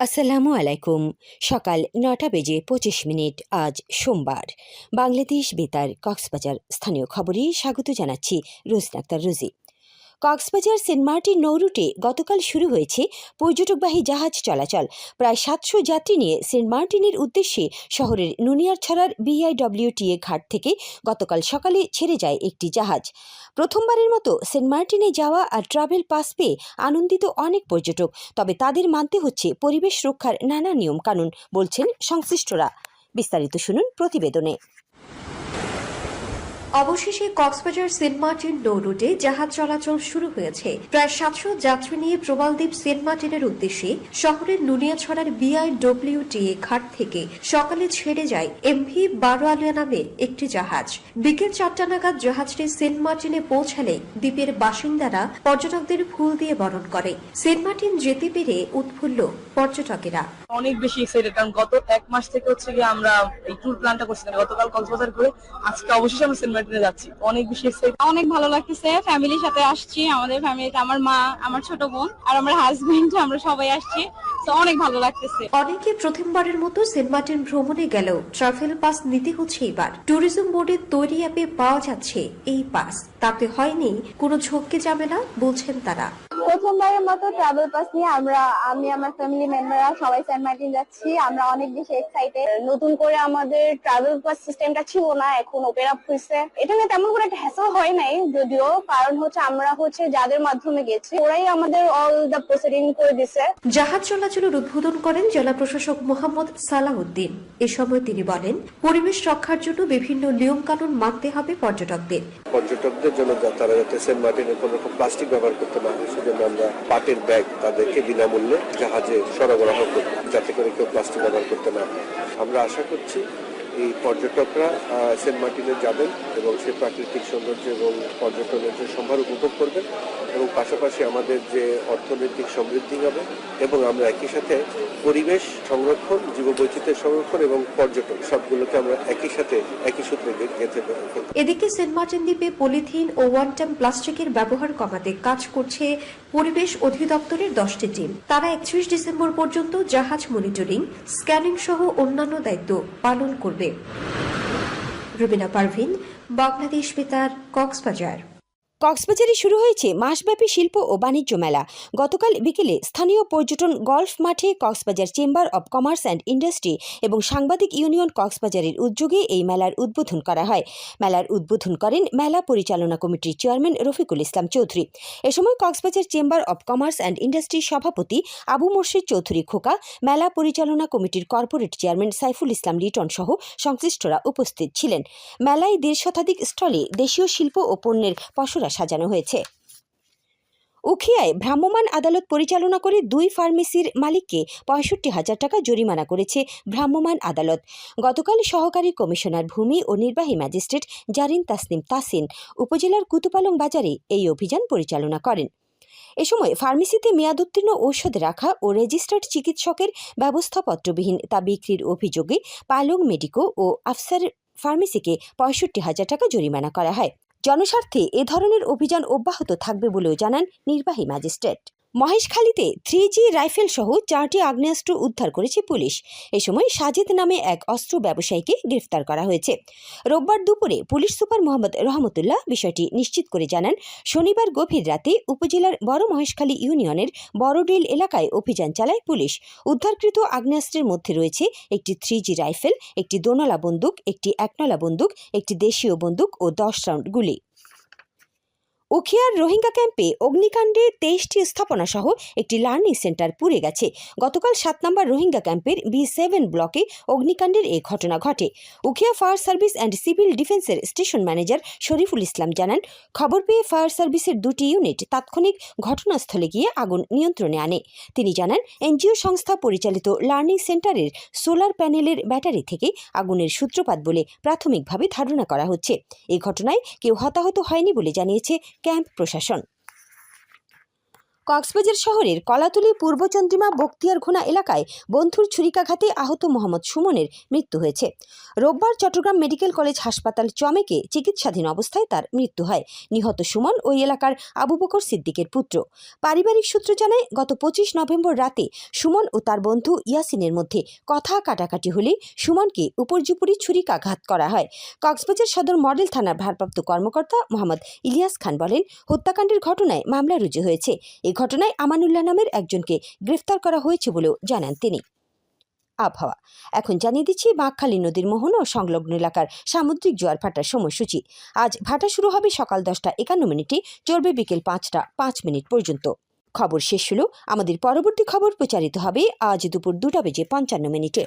আসসালামু আলাইকুম। সকাল নটা বেজে পঁচিশ মিনিট, আজ সোমবার। বাংলাদেশ বেতার কক্সবাজার স্থানীয় খবরে স্বাগত জানাচ্ছি রোজনাক্তার রোজি। কক্সবাজার সেন্ট মার্টিন নৌরুটে গতকাল শুরু হয়েছে পর্যটকবাহী জাহাজ চলাচল। প্রায় সাতশো যাত্রী নিয়ে সেন্ট মার্টিনের উদ্দেশ্যে শহরের নুনিয়ারছড়ার বিআইডব্লিউটিএ ঘাট থেকে গতকাল সকালে ছেড়ে যায় একটি জাহাজ। প্রথমবারের মতো সেন্ট মার্টিনে যাওয়া আর ট্রাভেল পাস পেয়ে আনন্দিত অনেক পর্যটক, তবে তাদের মানতে হচ্ছে পরিবেশ রক্ষার নানা নিয়ম কানুন বলছেন সংশ্লিষ্টরা। বিস্তারিত শুনুন প্রতিবেদনে। অবশেষে কক্সবাজার সেন্ট মার্টিন নৌ রুটে জাহাজ চলাচল শুরু হয়েছে। প্রায় সাতশো যাত্রী নিয়ে প্রবালদ্বীপ সেন্ট মার্টিনের উদ্দেশ্যে শহরের নুনিয়াছড়ার বিআইডব্লিউটিএ ঘাট থেকে সকালে ছেড়ে যায় এমভি বারো আলিয়া নামে একটি জাহাজ। বিকেল চারটা নাগাদ জাহাজটি সেন্ট মার্টিনে পৌঁছালে দ্বীপের বাসিন্দারা পর্যটকদের ফুল দিয়ে বরণ করে। সেন্ট মার্টিন যেতে পেরে উৎফুল্ল পর্যটকেরা। অনেক বেশি এক্সাইটেড কারণ গত এক মাস থেকে হচ্ছে গিয়ে আমরা এই ট্যুর প্ল্যানটা করছিলাম গতকাল কক্সবাজার করে আজকে অবশেষে আমরা সেন্ট মার্টিনে যাচ্ছি। অনেক বেশি এক্সাইটেড অনেক ভালো লাগতেছে। ফ্যামিলির সাথে আসছি। আমাদের ফ্যামিলিতে আমার মা, আমার ছোট বোন আর আমার হাজবেন্ড আমরা সবাই আসছি। অনেক ভালো লাগতেছে। অনেকে প্রথমবারের মতো সেন্ট মার্টিন ভ্রমণে গেলেও ট্রাভেল পাস নিতে হচ্ছে এবার। ট্যুরিজম বোর্ডের তৈরি অ্যাপে পাওয়া যাচ্ছে এই পাস। তাতে হয়নি কোনো ঝক্কি যাবে না বলছেন তারা। প্রথমবারের মতো ট্রাভেল পাস নিয়ে আমরা আমি আমার ফ্যামিলি মেম্বাররা সবাই সেন্ট মার্টিন যাচ্ছি। আমরা অনেক বেশি এক্সাইটেড নতুন করে আমাদের ট্রাভেল পাস সিস্টেমটা ছিল না এখন ওপেন আপ হয়েছে এটা নিয়ে তেমন কোনো একটা হ্যাসল হয় নাই যদিও। কারণ হচ্ছে আমরা হচ্ছে যাদের মাধ্যমে গেছি ওরাই আমাদের অল দ্য প্রসিডিং করে দিছে। জাহাজ চলাচলের উদ্বোধন করেন জেলা প্রশাসক মোহাম্মদ সালাউদ্দিন এ সময় তিনি বলেন, পরিবেশ রক্ষার জন্য বিভিন্ন নিয়ম কানুন মানতে হবে পর্যটকদের। পর্যটকদের জন্য যাত্রা যাতে সেন্ট মার্টিনে কোনো রকম প্লাস্টিক ব্যবহার করতে না হয়, সেজন্য আমরা পাটের ব্যাগ তাদেরকে বিনামূল্যে জাহাজে সরবরাহ করব যাতে করে কেউ প্লাস্টিক ব্যবহার করতে না আমরা আশা করছি এই পর্যটকরা সেন্ট মার্টিনে যাবেন এবং সে প্রাকৃতিক সৌন্দর্য এবং পর্যটনের যে সম্ভার উপভোগ করবেন এবং পাশাপাশি আমাদের যে অর্থনৈতিক সমৃদ্ধি হবে এবং আমরা একই সাথে পরিবেশ সংরক্ষণ জীববৈচিত্র্যের সংরক্ষণ এবং পর্যটন সবগুলোকে আমরা একই সাথে, একই সূত্রে গেঁথে এদিকে সেন্ট মার্টিন দ্বীপে পলিথিন ও ওয়ান টাইম প্লাস্টিকের ব্যবহার কমাতে কাজ করছে পরিবেশ অধিদপ্তরের দশটি টিম। তারা একত্রিশ ডিসেম্বর পর্যন্ত জাহাজ মনিটরিং, স্ক্যানিং সহ অন্যান্য দায়িত্ব পালন করবে। রুবিনা পারভিন বাংলাদেশ বেতার কক্সবাজার। কক্সবাজারে শুরু হয়েছে মাসব্যাপী শিল্প ও বাণিজ্য মেলা। গতকাল বিকেলে স্থানীয় পর্যটন গলফ মাঠে Cox's Bazar chamber of commerce and industry এবং সাংবাদিক ইউনিয়ন কক্সবাজারের উদ্যোগে এই মেলার উদ্বোধন করা হয়। মেলার উদ্বোধন করেন মেলা পরিচালনা কমিটির চেয়ারম্যান রফিকুল ইসলাম চৌধুরী। এ সময় Cox's Bazar chamber of commerce and ইন্ডাস্ট্রির সভাপতি আবু মোর্শেদ চৌধুরী খোকা, মেলা পরিচালনা কমিটির কর্পোরেট চেয়ারম্যান সাইফুল ইসলাম লিটন সহ সংশ্লিষ্টরা উপস্থিত ছিলেন। মেলায় দেড় শতাধিক স্টলে দেশীয় শিল্প ও পণ্যের পসরা সাজানো হয়েছে। উখিয়ায় ভ্রাম্যমাণ আদালত পরিচালনা করে দুই ফার্মেসির মালিককে পঁয়ষট্টি হাজার টাকা জরিমানা করেছে ভ্রাম্যমাণ আদালত। গতকাল সহকারী কমিশনার ভূমি ও নির্বাহী ম্যাজিস্ট্রেট জারিন তাসনিম তাসিন উপজেলার কুতুপালং বাজারে এই অভিযান পরিচালনা করেন। এ সময় ফার্মেসিতে মেয়াদোত্তীর্ণ ঔষধ রাখা ও রেজিস্টার্ড চিকিৎসকের ব্যবস্থাপত্রবিহীন তা বিক্রির অভিযোগে পালং মেডিকো ও আফসার ফার্মেসিকে পঁয়ষট্টি হাজার টাকা জরিমানা করা হয়। জনস্বার্থে এ ধরনের অভিযান অব্যাহত থাকবে বলেও জানান নির্বাহী ম্যাজিস্ট্রেট। মহেশখালীতে থ্রি জি রাইফেল সহ চারটি আগ্নেয়াস্ত্র উদ্ধার করেছে পুলিশ। এ সময় সাজিদ নামে এক অস্ত্র ব্যবসায়ীকে গ্রেফতার করা হয়েছে। রোববার দুপুরে পুলিশ সুপার মোহাম্মদ রহমতুল্লাহ বিষয়টি নিশ্চিত করে জানান, শনিবার গভীর রাতে উপজেলার বড় মহেশখালী ইউনিয়নের বড়ডিল এলাকায় অভিযান চালায় পুলিশ। উদ্ধারকৃত আগ্নেয়াস্ত্রের মধ্যে রয়েছে একটি থ্রি জি রাইফেল, একটি দোনলা বন্দুক, একটি একনলা বন্দুক, একটি দেশীয় বন্দুক ও দশ রাউন্ড গুলি। উখিয়ার রোহিঙ্গা ক্যাম্পে অগ্নিকাণ্ডে তেইশটি স্থাপনা সহ একটি লার্নিং সেন্টার পুড়ে গেছে। গতকাল সাত নম্বর রোহিঙ্গা ক্যাম্পের বি সেভেন ব্লকে অগ্নিকাণ্ডের এ ঘটনা ঘটে। Ukhia fire service and civil ডিফেন্সের স্টেশন ম্যানেজার শরীফুল ইসলাম জানান, খবর পেয়ে ফায়ার সার্ভিসের দুটি ইউনিট তাৎক্ষণিক ঘটনাস্থলে গিয়ে আগুন নিয়ন্ত্রণে আনে। তিনি জানান, এনজিও সংস্থা পরিচালিত লার্নিং সেন্টারের সোলার প্যানেলের ব্যাটারি থেকে আগুনের সূত্রপাত বলে প্রাথমিকভাবে ধারণা করা হচ্ছে। এই ঘটনায় কেউ হতাহত হয়নি বলে জানিয়েছে ক্যাম্প প্রশাসন। কক্সবাজার শহরের কলাতলি পূর্ব চন্দ্রিমা বক্তিয়ারঘোনা এলাকায় বন্ধুর ছুরিকাঘাতে আহত মোহাম্মদ সুমনের মৃত্যু হয়েছে। রোববার চট্টগ্রাম মেডিকেল কলেজ হাসপাতাল চমেকে চিকিৎসাধীন অবস্থায় তার মৃত্যু হয়। নিহত সুমন ওই এলাকার আবু বকর সিদ্দিকের পুত্র। পারিবারিক সূত্র জানায়, গত পঁচিশ নভেম্বর রাতে সুমন ও তার বন্ধু ইয়াসিনের মধ্যে কথা কাটাকাটি হলে সুমনকে উপর্যুপুরি ছুরিকাঘাত করা হয়। কক্সবাজার সদর মডেল থানার ভারপ্রাপ্ত কর্মকর্তা মোহাম্মদ ইলিয়াস খান বলেন, হত্যাকাণ্ডের ঘটনায় মামলা রুজু হয়েছে। এই ঘটনায় আমানুল্লাহ নামের একজনকে গ্রেফতার করা হয়েছে বলেও জানান তিনি। আবহাওয়া। এখন জানিয়ে দিচ্ছি, বাঁকখালী নদীর মোহনা ও সংলগ্ন এলাকার সামুদ্রিক জোয়ার ভাটার সময়সূচি। আজ ভাটা শুরু হবে সকাল দশটা একান্ন মিনিটে চলবে বিকেল পাঁচটা পাঁচ মিনিট পর্যন্ত। খবর শেষ হলো। আমাদের পরবর্তী খবর প্রচারিত হবে আজ দুপুর দুটা বেজে পঞ্চান্ন মিনিটে।